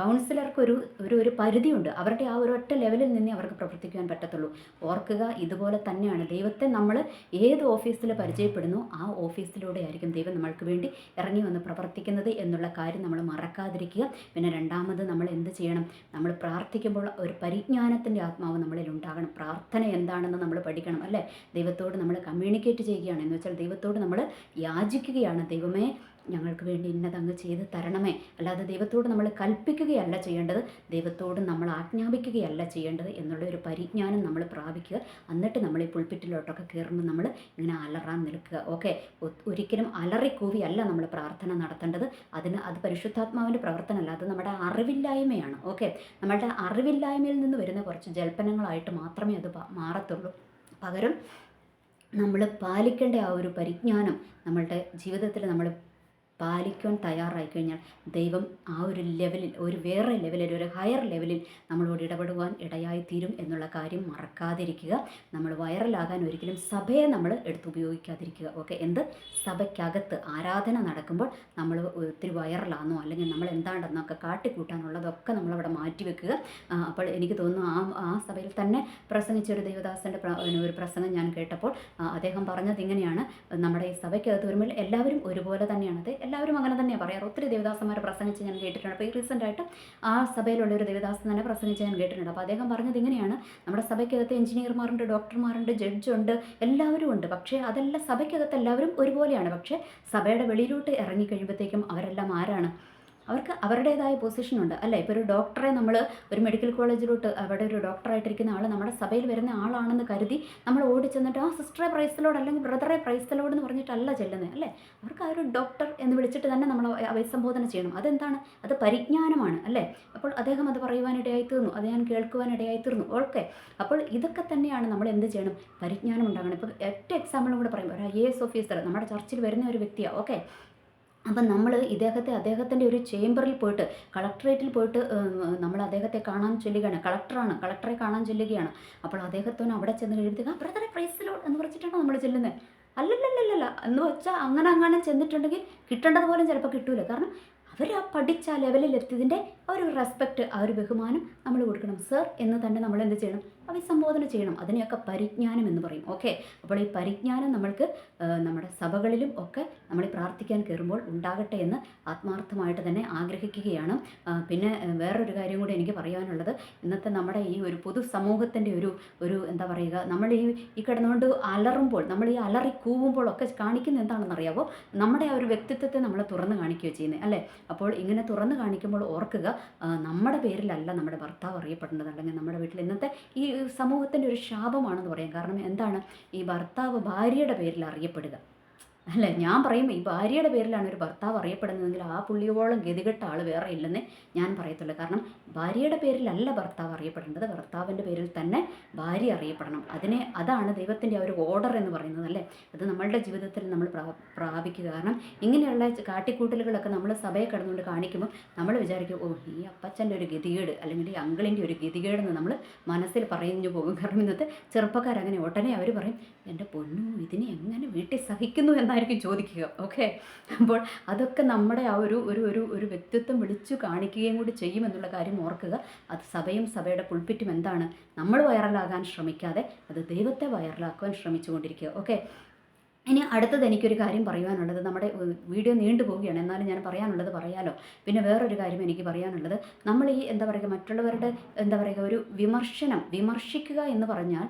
കൗൺസിലർക്ക് ഒരു ഒരു ഒരു പരിധിയുണ്ട്. അവരുടെ ആ ഒരു ഒറ്റ ലെവലിൽ നിന്നേ അവർക്ക് പ്രവർത്തിക്കാൻ പറ്റത്തുള്ളൂ. ഓർക്കുക ഇതുപോലെ തന്നെയാണ്. ദൈവത്തെ നമ്മൾ ഏത് ഓഫീസിൽ പരിചയപ്പെടുന്നു ആ ഓഫീസിലൂടെ ആയിരിക്കും ദൈവം നമ്മൾക്ക് വേണ്ടി ഇറങ്ങി വന്ന് പ്രവർത്തിക്കുന്നത് എന്നുള്ള കാര്യം നമ്മൾ മറക്കാതിരിക്കുക. പിന്നെ രണ്ടാമത് നമ്മൾ എന്ത് ചെയ്യണം? നമ്മൾ പ്രാർത്ഥിക്കുമ്പോൾ ഒരു പരിജ്ഞാനത്തിന്റെ ആത്മാവ് നമ്മളിൽ ഉണ്ടാകണം. പ്രാർത്ഥന എന്താണെന്ന് നമ്മൾ പഠിക്കണം അല്ലേ? ദൈവത്തോട് നമ്മൾ കമ്മ്യൂണിക്കേറ്റ് ചെയ്യുകയാണ്. എന്ന് വെച്ചാൽ ദൈവത്തോട് നമ്മൾ യാചിക്കുകയാണ്. ദൈവമേ ഞങ്ങൾക്ക് വേണ്ടി ഇന്നതങ്ങ് ചെയ്ത് തരണമേ. അല്ലാതെ ദൈവത്തോട് നമ്മൾ കൽപ്പിക്കുകയല്ല ചെയ്യേണ്ടത്. ദൈവത്തോട് നമ്മൾ ആജ്ഞാപിക്കുകയല്ല ചെയ്യേണ്ടത് എന്നുള്ള ഒരു പരിജ്ഞാനം നമ്മൾ പ്രാപിക്കുക. എന്നിട്ട് നമ്മൾ ഈ പുൾപ്പിറ്റിലോട്ടൊക്കെ കയറുമ്പോൾ നമ്മൾ ഇങ്ങനെ അലറാൻ നിൽക്കുക. ഓക്കെ ഒരിക്കലും അലറിക്കൂവിയല്ല നമ്മൾ പ്രാർത്ഥന നടത്തേണ്ടത്. അതിന് അത് പരിശുദ്ധാത്മാവിന്റെ പ്രവർത്തനമല്ല. അത് നമ്മുടെ അറിവില്ലായ്മയാണ്. ഓക്കെ നമ്മളുടെ അറിവില്ലായ്മയിൽ നിന്ന് വരുന്ന കുറച്ച് ജൽപ്പനങ്ങളായിട്ട് മാത്രമേ അത് മാറത്തുള്ളൂ. പകരം നമ്മൾ പാലിക്കേണ്ട ആ ഒരു പരിജ്ഞാനം നമ്മളുടെ ജീവിതത്തിൽ നമ്മൾ പാലിക്കാൻ തയ്യാറായി കഴിഞ്ഞാൽ ദൈവം ആ ഒരു ലെവലിൽ ഒരു വേറെ ലെവലിൽ ഒരു ഹയർ ലെവലിൽ നമ്മളോട് ഇടപെടുവാൻ ഇടയായി തീരും എന്നുള്ള കാര്യം മറക്കാതിരിക്കുക. നമ്മൾ വൈറലാകാൻ ഒരിക്കലും സഭയെ നമ്മൾ എടുത്തുപയോഗിക്കാതിരിക്കുക ഓക്കെ എന്ത്? സഭയ്ക്കകത്ത് ആരാധന നടക്കുമ്പോൾ നമ്മൾ ഒത്തിരി വൈറലാണെന്നോ അല്ലെങ്കിൽ നമ്മൾ എന്താണ്ടെന്നൊക്കെ കാട്ടിക്കൂട്ടാനുള്ളതൊക്കെ നമ്മളവിടെ മാറ്റിവെക്കുക. അപ്പോൾ എനിക്ക് തോന്നുന്നു ആ ആ സഭയിൽ തന്നെ പ്രസംഗിച്ച ഒരു ദേവദാസന്റെ ഒരു പ്രസംഗം ഞാൻ കേട്ടപ്പോൾ അദ്ദേഹം പറഞ്ഞത് ഇങ്ങനെയാണ് നമ്മുടെ ഈ സഭയ്ക്കകത്ത് വരുമ്പോൾ എല്ലാവരും ഒരുപോലെ തന്നെയാണ്. അത് എല്ലാവരും അങ്ങനെ തന്നെയാണ് പറയാറ്. ഒത്തിരി ദേവദാസന്മാർ പ്രസംഗിച്ച് ഞാൻ കേട്ടിട്ടുണ്ട്. അപ്പോൾ ഈ റീസെന്റായിട്ട് ആ സഭയിലുള്ള ഒരു ദേവദാസൻ തന്നെ പ്രസംഗിച്ച് ഞാൻ കേട്ടിട്ടുണ്ട്. അപ്പോൾ അദ്ദേഹം പറഞ്ഞത് ഇങ്ങനെയാണ്. നമ്മുടെ സഭയ്ക്കകത്ത് എഞ്ചിനീയർമാരുണ്ട് ഡോക്ടർമാരുണ്ട് ജഡ്ജുണ്ട് എല്ലാവരും ഉണ്ട്. പക്ഷേ അതെല്ലാം സഭയ്ക്കകത്ത് എല്ലാവരും ഒരുപോലെയാണ്. പക്ഷേ സഭയുടെ വെളിയിലോട്ട് ഇറങ്ങിക്കഴിയുമ്പോഴത്തേക്കും അവരെല്ലാം ആരാണ്? അവർക്ക് അവരുടേതായ പൊസിഷനുണ്ട് അല്ലേ? ഇപ്പോൾ ഒരു ഡോക്ടറെ നമ്മൾ ഒരു മെഡിക്കൽ കോളേജിലോട്ട് അവിടെ ഒരു ഡോക്ടറായിട്ടിരിക്കുന്ന ആൾ നമ്മുടെ സഭയിൽ വരുന്ന ആളാണെന്ന് കരുതി നമ്മൾ ഓടി ചെന്നിട്ട് ആ സിസ്റ്ററെ പ്രൈസലോട് അല്ലെങ്കിൽ ബ്രദറെ പ്രൈസലോട് എന്ന് പറഞ്ഞിട്ടല്ല ചെല്ലുന്നത് അല്ലേ? അവർക്ക് ആ ഒരു ഡോക്ടർ എന്ന് വിളിച്ചിട്ട് തന്നെ നമ്മൾ അഭിസംബോധന ചെയ്യണം. അതെന്താണ്? അത് പരിജ്ഞാനമാണ്. അല്ലേ? അപ്പോൾ അദ്ദേഹം അത് പറയുവാനിടയായി തീർന്നു. അത് ഞാൻ കേൾക്കുവാനിടയായി തീർന്നു. ഓക്കെ. അപ്പോൾ ഇതൊക്കെ തന്നെയാണ് നമ്മൾ എന്ത് ചെയ്യണം? പരിജ്ഞാനം ഉണ്ടാകണം. ഇപ്പോൾ ഒറ്റ എക്സാമ്പിളും കൂടെ പറയും ഒരു ഐ എ എസ് ഓഫീസർ നമ്മുടെ ചർച്ചിൽ വരുന്ന ഒരു വ്യക്തിയാണ് ഓക്കെ. അപ്പം നമ്മൾ ഇദ്ദേഹത്തെ അദ്ദേഹത്തിന്റെ ഒരു ചേംബറിൽ പോയിട്ട് കളക്ടറേറ്റിൽ പോയിട്ട് നമ്മൾ അദ്ദേഹത്തെ കാണാൻ ചൊല്ലുകയാണ്. കളക്ടറാണ് കളക്ടറെ കാണാൻ ചൊല്ലുകയാണ്. അപ്പോൾ അദ്ദേഹത്തോന് അവിടെ ചെന്ന് കഴിയുമ്പോഴത്തേക്ക് ബ്രദറെ പ്രൈസിലോ എന്ന് പറഞ്ഞിട്ടാണ് നമ്മൾ ചെല്ലുന്നത്? അല്ലല്ലല്ലല്ല എന്ന് വെച്ചാൽ അങ്ങനെ അങ്ങനെ ചെന്നിട്ടുണ്ടെങ്കിൽ കിട്ടേണ്ടത് പോലും ചിലപ്പോൾ കിട്ടൂല. കാരണം അവർ ആ പഠിച്ച ആ ലെവലിൽ എത്തിയതിന്റെ ആ ഒരു റെസ്പെക്റ്റ് ആ ഒരു ബഹുമാനം നമ്മൾ കൊടുക്കണം. സർ എന്ന് തന്നെ നമ്മൾ എന്ത് ചെയ്യണം? അഭിസംബോധന ചെയ്യണം. അതിനെയൊക്കെ പരിജ്ഞാനം എന്ന് പറയും. ഓക്കെ? അപ്പോൾ ഈ പരിജ്ഞാനം നമ്മൾക്ക് നമ്മുടെ സഭകളിലും ഒക്കെ നമ്മൾ പ്രാർത്ഥിക്കാൻ കയറുമ്പോൾ ഉണ്ടാകട്ടെ എന്ന് ആത്മാർത്ഥമായിട്ട് തന്നെ ആഗ്രഹിക്കുകയാണ്. പിന്നെ വേറൊരു കാര്യം കൂടി എനിക്ക് പറയാനുള്ളത്. ഇന്നത്തെ നമ്മുടെ ഈ ഒരു പൊതു സമൂഹത്തിന്റെ ഒരു ഒരു എന്താ പറയുക നമ്മൾ ഈ ഈ കിടന്നുകൊണ്ട് അലറുമ്പോൾ നമ്മൾ ഈ അലറി കൂവുമ്പോൾ ഒക്കെ കാണിക്കുന്ന എന്താണെന്ന് അറിയാവോ? നമ്മുടെ ആ ഒരു വ്യക്തിത്വത്തെ നമ്മൾ തുറന്ന് കാണിക്കുകയോ ചെയ്യുന്നത് അല്ലേ? അപ്പോൾ ഇങ്ങനെ തുറന്ന് കാണിക്കുമ്പോൾ ഓർക്കുക നമ്മുടെ പേരിലല്ല നമ്മുടെ ഭർത്താവ് അറിയപ്പെടേണ്ടത് അല്ലെങ്കിൽ നമ്മുടെ വീട്ടിൽ ഇന്നത്തെ ഈ സമൂഹത്തിന്റെ ഒരു ശാപമാണെന്ന് പറയാം. കാരണം എന്താണ്? ഈ ഭർത്താവ് ഭാര്യയുടെ പേരിൽ അറിയപ്പെടുക. അല്ല ഞാൻ പറയും ഈ ഭാര്യയുടെ പേരിലാണ് ഒരു ഭർത്താവ് അറിയപ്പെടുന്നതെങ്കിൽ ആ പുള്ളിയോളം ഗതികെട്ട ആൾ വേറെ ഇല്ലെന്ന് ഞാൻ പറയത്തുള്ളൂ. കാരണം ഭാര്യയുടെ പേരിലല്ല ഭർത്താവ് അറിയപ്പെടേണ്ടത് ഭർത്താവിന്റെ പേരിൽ തന്നെ ഭാര്യ അറിയപ്പെടണം. അതിനെ അതാണ് ദൈവത്തിന്റെ ആ ഒരു ഓർഡർ എന്ന് പറയുന്നത് അല്ലേ? അത് നമ്മളുടെ ജീവിതത്തിൽ നമ്മൾ പ്രാ- പ്രാപിക്കുക. കാരണം ഇങ്ങനെയുള്ള കാട്ടിക്കൂട്ടലുകളൊക്കെ നമ്മൾ സഭയെ കടന്നുകൊണ്ട് കാണിക്കുമ്പോൾ നമ്മൾ വിചാരിക്കും ഓ ഈ അപ്പച്ചന്റെ ഒരു ഗതികേട് അല്ലെങ്കിൽ ഈ അങ്കിളിന്റെ ഒരു ഗതികേടെന്ന് നമ്മൾ മനസ്സിൽ പറഞ്ഞു പോകും. കാരണം ഇന്നത്തെ ചെറുപ്പക്കാരങ്ങനെ ഉടനെ അവർ പറയും എന്റെ പൊന്നു ഇതിനെ എങ്ങനെ വീട്ടിൽ സഹിക്കുന്നു എന്നായിരിക്കും ചോദിക്കുക. ഓക്കെ അപ്പോൾ അതൊക്കെ നമ്മുടെ ആ ഒരു ഒരു ഒരു ഒരു വ്യക്തിത്വം വിളിച്ചു കാണിക്കുകയും കൂടി ചെയ്യുമെന്നുള്ള കാര്യം ഓർക്കുക. അത് സഭയും സഭയുടെ പുൾപ്പിറ്റും എന്താണ്? നമ്മൾ വൈറലാകാൻ ശ്രമിക്കാതെ അത് ദൈവത്തെ വൈറലാക്കുവാൻ ശ്രമിച്ചുകൊണ്ടിരിക്കുക. ഓക്കെ ഇനി അടുത്തത് എനിക്കൊരു കാര്യം പറയുവാനുള്ളത്. നമ്മുടെ വീഡിയോ നീണ്ടു പോവുകയാണ്. എന്നാലും ഞാൻ പറയാനുള്ളത് പറയാലോ. പിന്നെ വേറൊരു കാര്യം എനിക്ക് പറയാനുള്ളത്. നമ്മൾ ഈ എന്താ പറയുക മറ്റുള്ളവരുടെ എന്താ പറയുക ഒരു വിമർശനം വിമർശിക്കുക എന്ന് പറഞ്ഞാൽ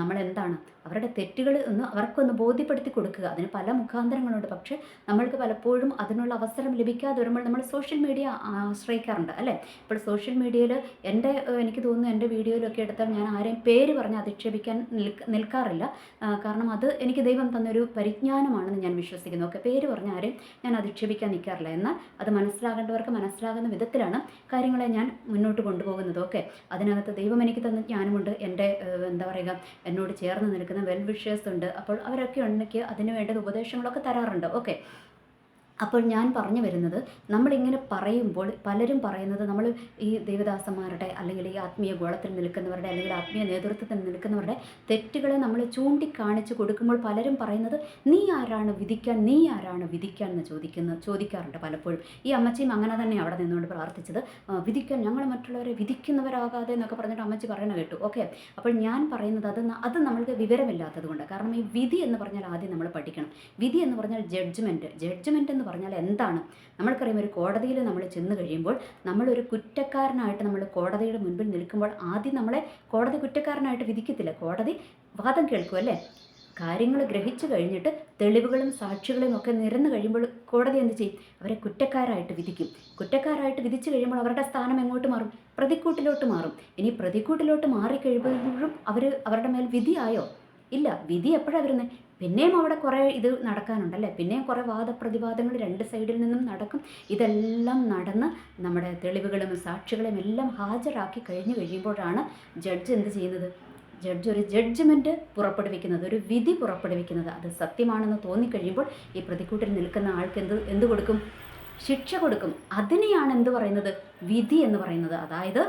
നമ്മൾ എന്താണ് അവരുടെ തെറ്റുകൾ ഒന്ന് അവർക്കൊന്ന് ബോധ്യപ്പെടുത്തി കൊടുക്കുക. അതിന് പല മുഖാന്തരങ്ങളുണ്ട്. പക്ഷേ നമ്മൾക്ക് പലപ്പോഴും അതിനുള്ള അവസരം ലഭിക്കാതെ വരുമ്പോൾ നമ്മൾ സോഷ്യൽ മീഡിയ ആശ്രയിക്കാറുണ്ട്. അല്ലേ? ഇപ്പോൾ സോഷ്യൽ മീഡിയയിൽ എന്റെ എനിക്ക് തോന്നുന്നു എന്റെ വീഡിയോയിലൊക്കെ എടുത്താൽ ഞാൻ ആരെയും പേര് പറഞ്ഞ് അധിക്ഷേപിക്കാൻ നിൽക്ക നിൽക്കാറില്ല. കാരണം അത് എനിക്ക് ദൈവം തന്നൊരു പരിജ്ഞാനമാണെന്ന് ഞാൻ വിശ്വസിക്കുന്നു. ഓക്കെ പേര് പറഞ്ഞ ആരെയും ഞാൻ അധിക്ഷേപിക്കാൻ നിൽക്കാറില്ല. എന്നാൽ അത് മനസ്സിലാകേണ്ടവർക്ക് മനസ്സിലാകുന്ന വിധത്തിലാണ് കാര്യങ്ങളെ ഞാൻ മുന്നോട്ട് കൊണ്ടുപോകുന്നത്. ഓക്കെ അതിനകത്ത് ദൈവം എനിക്ക് തന്ന ജ്ഞാനമുണ്ട്. എന്റെ എന്താ പറയുക എന്നോട് ചേർന്ന് നിൽക്കുന്ന വെൽ വിഷേഴ്സ് ഉണ്ട്. അപ്പോൾ അവരൊക്കെ ഉണ്ടെങ്കിൽ അതിന് വേണ്ടത് ഉപദേശങ്ങളൊക്കെ തരാറുണ്ട്. ഓക്കെ അപ്പോൾ ഞാൻ പറഞ്ഞു വരുന്നത് നമ്മളിങ്ങനെ പറയുമ്പോൾ പലരും പറയുന്നത് നമ്മൾ ഈ ദേവദാസന്മാരുടെ അല്ലെങ്കിൽ ഈ ആത്മീയ ഗോളത്തിൽ നിൽക്കുന്നവരുടെ അല്ലെങ്കിൽ ആത്മീയ നേതൃത്വത്തിൽ നിൽക്കുന്നവരുടെ തെറ്റുകളെ നമ്മൾ ചൂണ്ടിക്കാണിച്ച് കൊടുക്കുമ്പോൾ പലരും പറയുന്നത് നീ ആരാണ് വിധിക്കാൻ നീ ആരാണ് വിധിക്കാൻ എന്ന് ചോദിക്കുന്ന ചോദിക്കാറുണ്ട് പലപ്പോഴും. ഈ അമ്മച്ചിയും അങ്ങനെ തന്നെ അവിടെ നിന്നുകൊണ്ട് പ്രാർത്ഥിച്ചത് വിധിക്കാൻ ഞങ്ങൾ മറ്റുള്ളവരെ വിധിക്കുന്നവരാകാതെ എന്നൊക്കെ പറഞ്ഞിട്ട് അമ്മച്ചി പറയണ കേട്ടു. ഓക്കെ. അപ്പോൾ ഞാൻ പറയുന്നത് അത് അത് നമ്മൾക്ക് വിവരമില്ലാത്തത് കൊണ്ട് കാരണം ഈ വിധി എന്ന് പറഞ്ഞാൽ ആദ്യം നമ്മൾ പഠിക്കണം. വിധി എന്ന് പറഞ്ഞാൽ ജഡ്ജ്മെന്റ് ജഡ്ജ്മെന്റ് എന്ന് പറഞ്ഞാൽ എന്താണ്? നമ്മൾക്കറിയാം ഒരു കോടതിയിൽ നമ്മൾ ചെന്ന് കഴിയുമ്പോൾ നമ്മളൊരു കുറ്റക്കാരനായിട്ട് നമ്മൾ കോടതിയുടെ മുൻപിൽ നിൽക്കുമ്പോൾ ആദ്യം നമ്മളെ കോടതി കുറ്റക്കാരനായിട്ട് വിധിക്കത്തില്ല. കോടതി വാദം കേൾക്കും അല്ലേ? കാര്യങ്ങൾ ഗ്രഹിച്ചു കഴിഞ്ഞിട്ട് തെളിവുകളും സാക്ഷികളും ഒക്കെ നിരന്നു കഴിയുമ്പോൾ കോടതി എന്ത് ചെയ്യും? അവരെ കുറ്റക്കാരായിട്ട് വിധിക്കും. കുറ്റക്കാരായിട്ട് വിധിച്ചു കഴിയുമ്പോൾ അവരുടെ സ്ഥാനം എങ്ങോട്ട് മാറും? പ്രതിക്കൂട്ടിലോട്ട് മാറും. ഇനി പ്രതിക്കൂട്ടിലോട്ട് മാറിക്കഴിയുമ്പോഴും അവർ അവരുടെ മേൽ വിധിയായോ? ഇല്ല വിധി എപ്പോഴാണ് വരുന്നത് പിന്നെയും അവിടെ കുറേ ഇത് നടക്കാനുണ്ടല്ലേ? പിന്നെയും കുറേ വാദപ്രതിവാദങ്ങൾ രണ്ട് സൈഡിൽ നിന്നും നടക്കും. ഇതെല്ലാം നടന്ന് നമ്മുടെ തെളിവുകളും സാക്ഷികളും എല്ലാം ഹാജരാക്കി കഴിഞ്ഞു കഴിയുമ്പോഴാണ് ജഡ്ജ് എന്ത് ചെയ്യുന്നത്? ജഡ്ജ് ഒരു ജഡ്ജ്മെന്റ് പുറപ്പെടുവിക്കുന്നത് ഒരു വിധി പുറപ്പെടുവിക്കുന്നത്. അത് സത്യമാണെന്ന് തോന്നിക്കഴിയുമ്പോൾ ഈ പ്രതിക്കൂട്ടിൽ നിൽക്കുന്ന ആൾക്ക് എന്ത് എന്ത് കൊടുക്കും? ശിക്ഷ കൊടുക്കും. അതിനെയാണ് എന്ത് പറയുന്നത്? വിധി എന്ന് പറയുന്നത്. അതായത്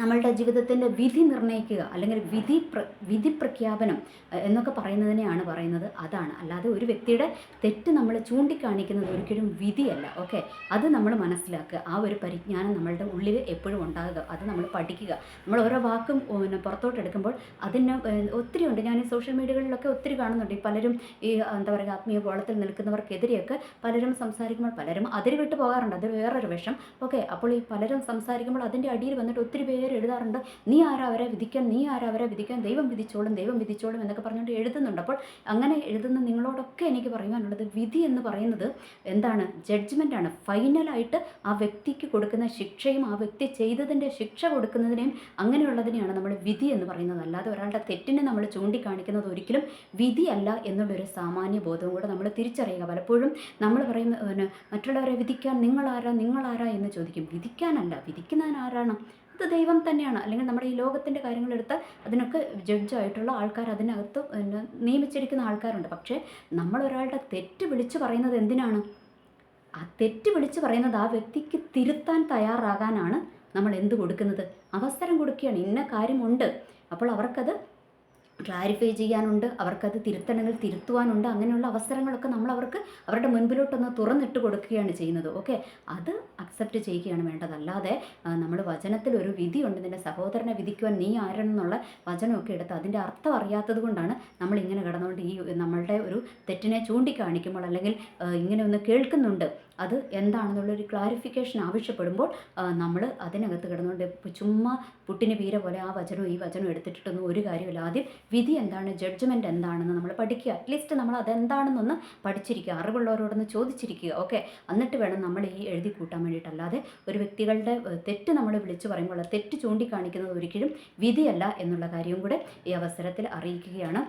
നമ്മളുടെ ജീവിതത്തിന്റെ വിധി നിർണയിക്കുക അല്ലെങ്കിൽ വിധി പ്ര വിധി പ്രഖ്യാപനം എന്നൊക്കെ പറയുന്നതിനെയാണ് പറയുന്നത്. അതാണ്. അല്ലാതെ ഒരു വ്യക്തിയുടെ തെറ്റ് നമ്മൾ ചൂണ്ടിക്കാണിക്കുന്നത് ഒരിക്കലും വിധിയല്ല. ഓക്കെ? അത് നമ്മൾ മനസ്സിലാക്കുക. ആ ഒരു പരിജ്ഞാനം നമ്മളുടെ ഉള്ളിൽ എപ്പോഴും ഉണ്ടാകുക. അത് നമ്മൾ പഠിക്കുക. നമ്മൾ ഓരോ വാക്കും പിന്നെ പുറത്തോട്ട് എടുക്കുമ്പോൾ അതിന് ഒത്തിരി ഉണ്ട്. ഞാൻ ഈ സോഷ്യൽ മീഡിയകളിലൊക്കെ ഒത്തിരി കാണുന്നുണ്ട്. ഈ പലരും ഈ എന്താ പറയുക ആത്മീയ ബോളത്തിൽ നിൽക്കുന്നവർക്കെതിരെയൊക്കെ പലരും സംസാരിക്കുമ്പോൾ പലരും അതിര് വിട്ട് പോകാറുണ്ട്. അത് വേറൊരു വിഷം ഓക്കെ? അപ്പോൾ ഈ പലരും സംസാരിക്കുമ്പോൾ അതിന്റെ അടിയിൽ വന്നിട്ട് ഒത്തിരി പേര് എഴുതാറുണ്ട്. നീ ആരാ അവരെ വിധിക്കാൻ? നീ ആരാ അവരെ വിധിക്കാൻ? ദൈവം വിധിച്ചോളും ദൈവം വിധിച്ചോളും എന്നൊക്കെ പറഞ്ഞുകൊണ്ട് എഴുതുന്നുണ്ട്. അപ്പോൾ അങ്ങനെ എഴുതുന്ന നിങ്ങളോടൊക്കെ എനിക്ക് പറയുവാനുള്ളത് വിധി എന്ന് പറയുന്നത് എന്താണ്? ജഡ്ജ്മെന്റ് ആണ്. ഫൈനലായിട്ട് ആ വ്യക്തിക്ക് കൊടുക്കുന്ന ശിക്ഷയും ആ വ്യക്തി ചെയ്തതിന്റെ ശിക്ഷ കൊടുക്കുന്നതിനെയും അങ്ങനെയുള്ളതിനെയാണ് നമ്മൾ വിധി എന്ന് പറയുന്നത്. അല്ലാതെ ഒരാളുടെ തെറ്റിനെ നമ്മൾ ചൂണ്ടിക്കാണിക്കുന്നത് ഒരിക്കലും വിധിയല്ല എന്നുള്ളൊരു സാമാന്യ ബോധവും കൂടെ നമ്മൾ തിരിച്ചറിയുക. പലപ്പോഴും നമ്മൾ പറയുന്ന മറ്റുള്ളവരെ വിധിക്കാൻ നിങ്ങളാരാ നിങ്ങളാരാ എന്ന് ചോദിക്കും. വിധിക്കാനല്ല. വിധിക്കുന്നവൻ ആരാണ്? അത് ദൈവം തന്നെയാണ്. അല്ലെങ്കിൽ നമ്മുടെ ഈ ലോകത്തിന്റെ കാര്യങ്ങളെടുത്ത് അതിനൊക്കെ ജഡ്ജായിട്ടുള്ള ആൾക്കാർ അതിനകത്ത് നിയമിച്ചിരിക്കുന്ന ആൾക്കാരുണ്ട്. പക്ഷേ നമ്മൾ ഒരാളുടെ തെറ്റ് വിളിച്ചു പറയുന്നത് എന്തിനാണ്? ആ തെറ്റ് വിളിച്ചു പറയുന്നത് ആ വ്യക്തിക്ക് തിരുത്താൻ തയ്യാറാകാനാണ് നമ്മൾ എന്ത് കൊടുക്കുന്നത്? അവസരം കൊടുക്കുകയാണ്. ഇന്ന കാര്യമുണ്ട്. അപ്പോൾ അവർക്കത് ക്ലാരിഫൈ ചെയ്യാനുണ്ട് അവർക്കത് തിരുത്തണമെങ്കിൽ തിരുത്തുവാനുണ്ട് അങ്ങനെയുള്ള അവസരങ്ങളൊക്കെ നമ്മൾ അവർക്ക് അവരുടെ മുൻപിലോട്ടൊന്ന് തുറന്നിട്ട് കൊടുക്കുകയാണ് ചെയ്യുന്നത്. ഓക്കെ അത് അക്സെപ്റ്റ് ചെയ്യുകയാണ് വേണ്ടത്. അല്ലാതെ നമ്മൾ വചനത്തിൽ ഒരു വിധിയുണ്ട് നിന്റെ സഹോദരനെ വിധിക്കുവാൻ നീ ആരെന്നുള്ള വചനമൊക്കെ എടുത്ത് അതിന്റെ അർത്ഥം അറിയാത്തത് കൊണ്ടാണ് നമ്മൾ ഇങ്ങനെ കിടന്നുകൊണ്ട് ഈ നമ്മളുടെ ഒരു തെറ്റിനെ ചൂണ്ടിക്കാണിക്കുമ്പോൾ അല്ലെങ്കിൽ ഇങ്ങനെ ഒന്ന് കേൾക്കുന്നുണ്ട്. അത് എന്താണെന്നുള്ളൊരു ക്ലാരിഫിക്കേഷൻ ആവശ്യപ്പെടുമ്പോൾ നമ്മൾ അതിനകത്ത് കിടന്നുകൊണ്ട് ചുമ്മാ പുട്ടിന് പീര പോലെ ആ വചനം ഈ വചനവും എടുത്തിട്ടൊന്നും ഒരു കാര്യമില്ല ആദ്യം വിധി എന്താണ് ജഡ്ജ്മെന്റ് എന്താണെന്ന് നമ്മൾ പഠിക്കുക. അറ്റ്ലീസ്റ്റ് നമ്മൾ അതെന്താണെന്നൊന്ന് പഠിച്ചിരിക്കുക അറിവുള്ളവരോടൊന്ന് ചോദിച്ചിരിക്കുക ഓക്കെ എന്നിട്ട് വേണം നമ്മൾ ഈ എഴുതി കൂട്ടാൻ വേണ്ടിയിട്ടല്ലാതെ ഒരു വ്യക്തികളുടെ തെറ്റ് നമ്മൾ വിളിച്ചു പറയുമ്പോൾ തെറ്റ് ചൂണ്ടിക്കാണിക്കുന്നത് ഒരിക്കലും വിധിയല്ല എന്നുള്ള കാര്യവും കൂടെ ഈ അവസരത്തിൽ അറിയിക്കുകയാണ്.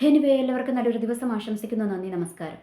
എനിവേ എല്ലാവർക്കും നല്ലൊരു ദിവസം ആശംസിക്കുന്നു. നന്ദി നമസ്കാരം.